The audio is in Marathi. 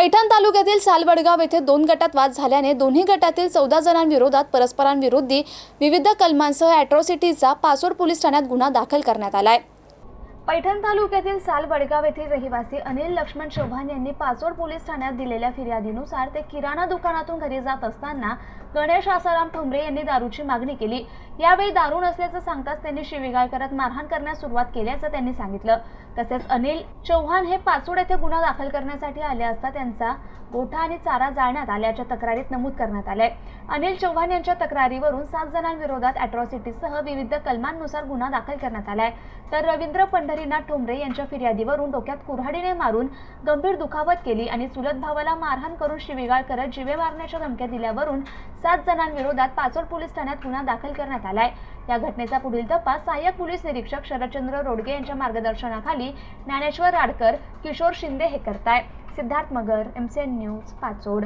पैठण तालुक्यातील सालवडगाव येथे दोन गटात वाद झाल्याने दोन्ही गटातील चौदा जणांविरोधात परस्परांविरोधी विविध कलमांसह अॅट्रॉसिटीचा पाचोड पोलीस ठाण्यात गुन्हा दाखल करण्यात आलाय. पैठण तालुक्यातील साल वडगाव येथील रहिवासी अनिल लक्ष्मण चव्हाण यांनी पाचोड पोलीस ठाण्यात दिलेल्या फिर्यादीनुसार ते किराणा दुकानातून घरी जात असताना गणेश आसाराम ठोंबरे यांनी दारूची मागणी केली. यावेळी दारू असल्याचं सांगताच त्यांनी शिवीगाळ करत मारहाण करण्यास सुरुवात केल्याचं त्यांनी सांगितलं. तसेच अनिल चौहान हे पाचोड येथे गुन्हा दाखल करण्यासाठी आले असता त्यांचा गोठा आणि चारा जाळण्यात आल्याच्या तक्रारीत नमूद करण्यात आलंय. अनिल चौहान यांच्या तक्रारीवरून सात जणांविरोधात अॅट्रॉसिटीसह विविध कलमांनुसार गुन्हा दाखल करण्यात आलाय. तर रवींद्र पंढरीनाथ ठोंबरे यांच्या फिर्यादीवरून डोक्यात कुऱ्हाडीने मारून गंभीर दुखापत केली आणि चुलत भावाला मारहाण करून शिवीगाळ करत जिवे मारण्याच्या धमक्या दिल्यावरून सात जणांविरोधात पाचोड पोलीस ठाण्यात गुन्हा दाखल करण्यात आला. आलाय या घटनेचा पुढील तपास सहाय्यक पोलीस निरीक्षक शरदचंद्र रोडगे यांच्या मार्गदर्शनाखाली ज्ञानेश्वर राडकर किशोर शिंदे हे करताय. Siddharth Magar MCN news Pachod.